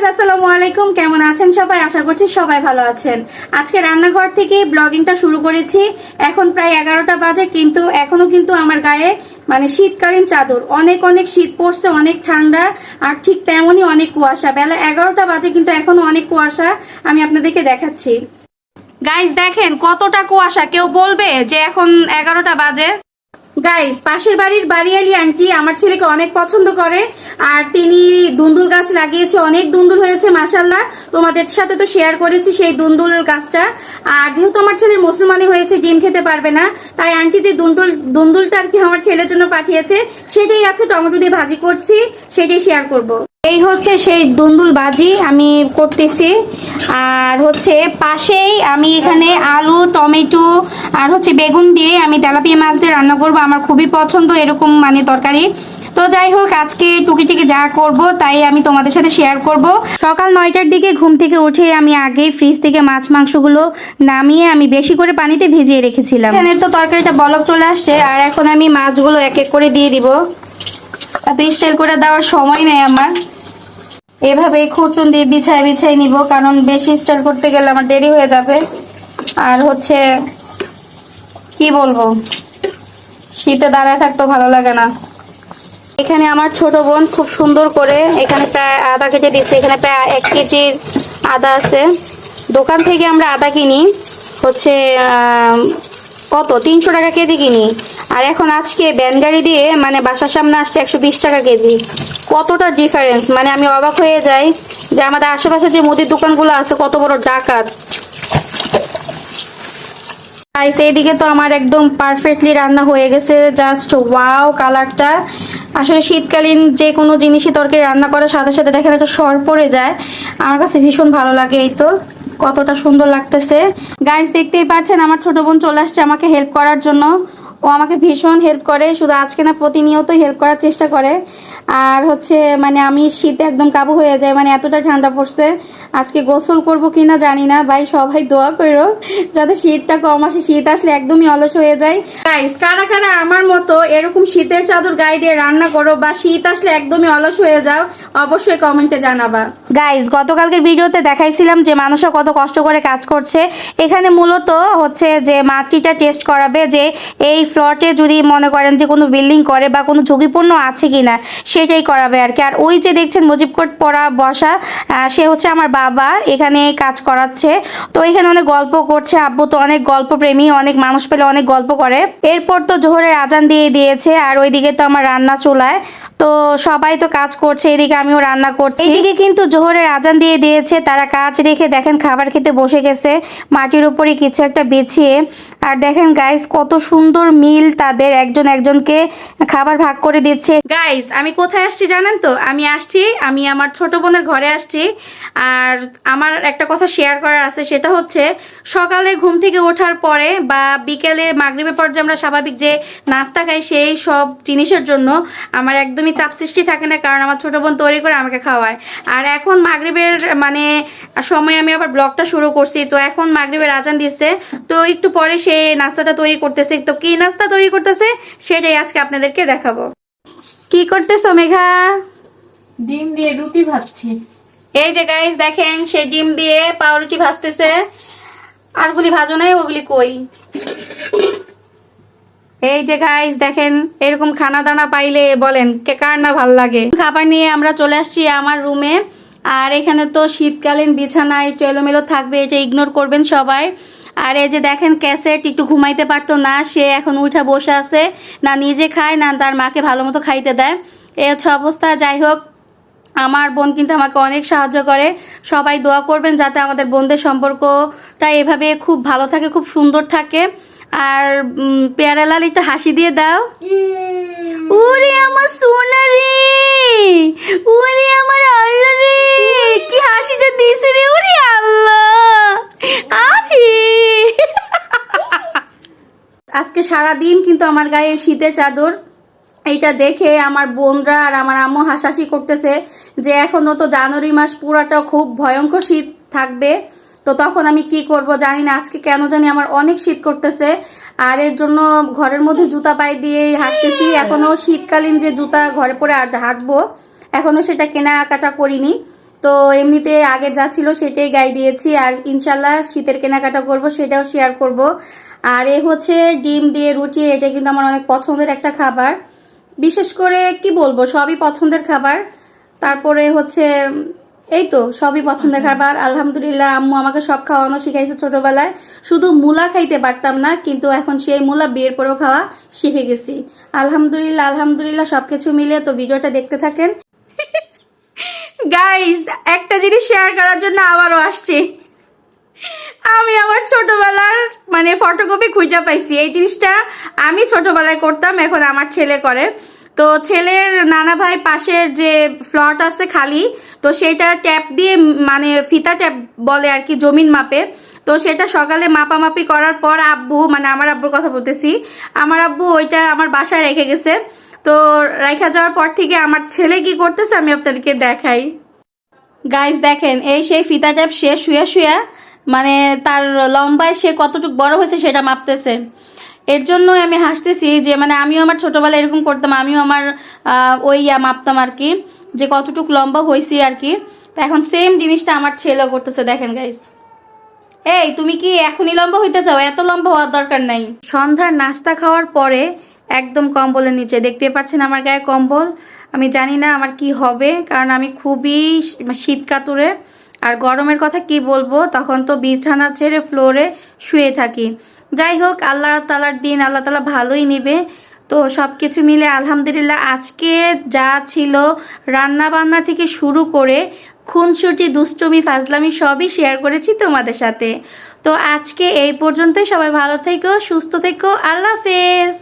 Guys আসসালামু আলাইকুম। কেমন আছেন সবাই? আশা করছি সবাই ভালো আছেন। আজকে রান্নাঘর থেকে ব্লগিংটা শুরু করেছি। এখন প্রায় এগারোটা বাজে, কিন্তু এখনও কিন্তু আমার গায়ে মানে শীতকালীন চাদর। অনেক অনেক শীত পড়ছে, অনেক ঠান্ডা, আর ঠিক তেমনই অনেক কুয়াশা। বেলা এগারোটা বাজে, কিন্তু এখনও অনেক কুয়াশা। আমি আপনাদেরকে দেখাচ্ছি। গাইজ দেখেন কতটা কুয়াশা। কেউ বলবে যে এখন এগারোটা বাজে। গাইস পাশের বাড়ির বাড়িয়ালি আন্টি আমার ছেলেকে অনেক পছন্দ করে। আর তিনি দুন্দুল গাছ লাগিয়েছে, অনেক দুন্দুল হয়েছে মাসাল্লাহ তোমাদের সাথে তো শেয়ার করেছি সেই দুন্দুল গাছটা। আর যেহেতু আমার ছেলে মুসলমানি হয়েছে, ডিম খেতে পারবে না, তাই আন্টি যে দুন্দুল, দুন্দুলটা আর কি আমার ছেলের জন্য পাঠিয়েছে, সেটাই আছে, টমেটো দিয়ে ভাজি করছি, সেটাই শেয়ার করব। এই হচ্ছে সেই দুন্দুল ভাজি আমি করতেছি। আর হচ্ছে পাশেই আমি এখানে আলু, টমেটো, আর হচ্ছে বেগুন দিয়ে আমি তেলাপিয়া মাছ দিয়ে রান্না করব। আমার খুবই পছন্দ, এরকম মানে তরকারি। তো যাই হোক, আজকে টুকিটিকি যা করব, তাই আমি তোমাদের সাথে শেয়ার করব। সকাল নয়টার দিকে ঘুম থেকে উঠে আমি আগেই ফ্রিজ থেকে মাছ মাংসগুলো নামিয়ে আমি বেশি করে পানিতে ভিজিয়ে রেখেছিলাম। এখানে তো তরকারিটা বলক চলে আসছে, আর এখন আমি মাছগুলো এক এক করে দিয়ে দিব। এত স্টাইল করে দেওয়ার সময় নেই আমার। এভাবে খুচুন দিয়ে বিছায় বিছাই নিব, কারণ বেশি স্টাইল করতে গেলে আমার দেরি হয়ে যাবে। আর হচ্ছে, কি বলব? শীতে দাঁড়ায় থাকতো ভালো লাগে না। এখানে আমার ছোট বোন খুব সুন্দর করে এখানে প্রায় আদা কেটে দিচ্ছে এখানে প্রায় এক কেজির আদা আছে। দোকান থেকে আমরা আদা কিনি, হচ্ছে কত? তিনশো টাকা কেজি কিনি। আর এখন আজকে ব্যান গাড়ি দিয়ে মানে বাসার সামনে আসছে একশো বিশ টাকা কেজি। কতটা ডিফারেন্স মানে আমি অবাক হয়ে যাই যে আমাদের আশেপাশে যে মুদির দোকানগুলো আছে, কত বড় ডাকাত। সেই দিকে তো আমার একদম পারফেক্টলি রান্না হয়ে গেছে। জাস্ট ওয়াও কালারটা আসলে শীতকালীন যে কোনো জিনিসই তরকারি রান্না করার সাথে সাথে দেখেন একটা সর পড়ে যায়। আমার কাছে ভীষণ ভালো লাগে এই তো, কতটা সুন্দর লাগতেছে। গাইজ দেখতেই পাচ্ছেন আমার ছোট বোন চলে আসছে আমাকে হেল্প করার জন্য। ও আমাকে ভীষণ হেল্প করে, শুধু আজকে না প্রতিনিয়ত হেল্প করার চেষ্টা করে। আর হচ্ছে মানে আমি শীতে একদম কাবু হয়ে যায় মানে এতটা ঠান্ডা পড়ছে। আজকে গোসল করব কিনা জানি না, ভাই সবাই দোয়া করো, যাতে শীতটা কম আসে। শীত আসলে একদমই অলস হয়ে যায়। গাইস কারা কারা আমার মতো এরকম শীতের চাদর গায়ে দিয়ে রান্না করো বা শীত আসলে একদমই অলস হয়ে যাও, অবশ্যই কমেন্টে জানাবা। গাইস গতকালকের ভিডিওতে দেখাইছিলাম যে মানুষরা কত কষ্ট করে কাজ করছে। এখানে মূলত হচ্ছে যে মাটিটা টেস্ট করাবে যে এই ফ্লটে যদি মনে করেন যে কোনো বিল্ডিং করে বা কোনো ঝুঁকিপূর্ণ আছে কিনা, সেটাই করাবে আর কি। আর ওই যে দেখছেন মুজিব কোট পরা বসা সে হচ্ছে আমার বাবা, এখানে কাজ করাচ্ছে। তো এখানে অনেক গল্প করছে, আব্বু তো অনেক গল্প প্রেমী অনেক মানুষ পেলে অনেক গল্প করে। এরপর তো জোহরের আজান দিয়ে দিয়েছে, আর ওইদিকে তো আমার রান্না চুলায়। তো সবাই তো কাজ করছে, এদিকে আমিও রান্না করছি। এদিকে কিন্তু জোহরের আজান দিয়ে দিয়েছে, তারা কাজ রেখে দেখেন খাবার খেতে বসে গেছে। মাটির উপরে কিছু একটা বিছিয়ে। আর দেখেন গাইস কত সুন্দর মিল তাদের, একজন একজনকে খাবার ভাগ করে দিচ্ছে। গাইস আমি কোথায় আসছি জানেন তো? আমি আসছি, আমি আমার ছোট বোনের ঘরে আসছি। আর আমার একটা কথা শেয়ার করার আছে, সেটা হচ্ছে সকালে ঘুম থেকে ওঠার পরে বা বিকেলে মাগরিবের পর যে আমরা স্বাভাবিক যে নাস্তা খাই, সেই সব জিনিসের জন্য আমার একদমই চাপ সৃষ্টি থাকে না, কারণ আমার ছোট বোন তৈরি করে আমাকে খাওয়ায়। আর এখন মাগরিবের মানে সময় আমি আবার ব্লগটা শুরু করছি তো এখন মাগরিবের আজান দিচ্ছে। তো একটু পরে সে নাস্তাটা তৈরি করতেছে। তো কি নাস্তা তৈরি করতেছে? সেটাই আজকে আপনাদেরকে দেখাবো। কি করতেছো মেঘা? ডিম দিয়ে রুটি ভাজছি। এই যে গাইস দেখেন সে ডিম দিয়ে পাউরুটি ভাজতেছে। আরগুলি ভাজো নাই ওগুলি কই? এই যে গাইস দেখেন এরকম খানা দানা পাইলে বলেন কে কার না ভালো লাগে। খাবার নিয়ে আমরা চলে আসছি আমার রুমে আর এখানে তো শীতকালীন বিছানায় একটু এলোমেলো থাকবে এটা ইগনোর করবেন সবাই। আর এই যে দেখেন ক্যাসেট একটু ঘুমাইতে পারতো না সে এখন উঠে বসে আছে না নিজে খায় না তার মাকে ভালো মতো খাইতে দেয়। এই হচ্ছে অবস্থা যাই হোক আমার বোন কিন্তু আমাকে অনেক সাহায্য করে। সবাই দোয়া করবেন যাতে আমাদের বোনদের সম্পর্কটা এভাবে খুব ভালো থাকে খুব সুন্দর থাকে। আর উম, পেয়ারা লাল একটু হাসি দিয়ে দাও। ওরে আমার সোনা রে ওরে আমার আল্লাহ রে, কি হাসিটা রে ওরে আল্লাহ। আরে। আজকে সারা দিন কিন্তু আমার গায়ে শীতের চাদর, এইটা দেখে আমার বোনরা আর আমার আম্মু হাসাহাসি করতেছে যে এখনও তো জানুয়ারি মাস পুরাটা খুব ভয়ঙ্কর শীত থাকবে, তো তখন আমি কি করব জানি না, আজকে কেন জানি আমার অনেক শীত করতেছে আর এর জন্য ঘরের মধ্যে জুতা পায়ে দিয়ে হাঁটতেছি। এখনও শীতকালীন যে জুতা ঘরে পরে হাঁটবো এখনও সেটা কেনাকাটা করিনি। তো এমনিতে আগের যা ছিল সেটাই গায়ে দিয়েছি আর ইনশাল্লাহ শীতের কেনাকাটা করব সেটাও শেয়ার করব। আর এ হচ্ছে ডিম দিয়ে রুটি এটা কিন্তু আমার অনেক পছন্দের একটা খাবার। বিশেষ করে কি বলব সবই পছন্দের খাবার। তারপরে হচ্ছে এই তো সবই পছন্দের খাবার। আলহামদুলিল্লাহ আম্মু আমাকে সব খাওয়ানো শিখাইছে ছোটবেলায়। শুধু মূলা খাইতে পারতাম না কিন্তু এখন সেই মূলা বিয়ের পরেও খাওয়া শিখে গেছি। আলহামদুলিল্লাহ আলহামদুলিল্লাহ সব কিছু মিলে তো ভিডিওটা দেখতে থাকেন। গাইস একটা জিনিস শেয়ার করার জন্য আবারও আসছি। আমি আমার ছোটবেলার মানে ফটোকপি খুঁজে পাইছি। এই জিনিসটা আমি ছোটবেলায় করতাম এখন আমার ছেলে করে। তো ছেলের নানা ভাই পাশের যে ফ্লট আছে খালি, তো সেটা ট্যাপ দিয়ে মানে ফিতা ট্যাপ বলে আর কি, জমিন মাপে। তো সেটা সকালে মাপামাপি করার পর আব্বু মানে আমার আব্বুর কথা বলতেছি, আমার আব্বু ওইটা আমার বাসায় রেখে গেছে। তো রেখা যাওয়ার পর থেকে আমার ছেলে কি করতেছে আমি আপনাদেরকে দেখাই। গাইস দেখেন, এই সেই ফিতা ট্যাপ সে শুয়ে শুয়ে মানে তার লম্বায় সে কতটুকু বড় হয়েছে সেটা মাপতেছে। এর জন্যই আমি হাসতেছি যে মানে আমিও আমার ছোটবেলায় এরকম করতাম, আমিও আমার ওই মাপতাম আর কি, যে কতটুকু লম্বা হয়েছি আর কি। তো এখন সেম জিনিসটা আমার ছেলেও করতেছে, দেখেন গাইস এই, তুমি কি এখনই লম্বা হইতে চাও? এত লম্বা হওয়ার দরকার নাই। সন্ধ্যার নাস্তা খাওয়ার পরে একদম কম্বলের নিচে, দেখতে পাচ্ছেন আমার গায়ে কম্বল? আমি জানি না আমার কি হবে, কারণ আমি খুবই শীত কাতুরে আর গরমের কথা কি বলব? তখন তো বিছানা ছেড়ে ফ্লোরে শুয়ে থাকি। যাই হোক, আল্লাহ তালার দিন আল্লাহ তালা ভালোই নেবে। তো সব কিছু মিলে আলহামদুলিল্লাহ আজকে যা ছিল রান্না বান্না থেকে শুরু করে খুনসুটি, দুষ্টমি, ফাজলামি সবই শেয়ার করেছি তোমাদের সাথে। তো আজকে এই পর্যন্তই, সবাই ভালো থেকো, সুস্থ থেকো, আল্লাহ হাফেজ।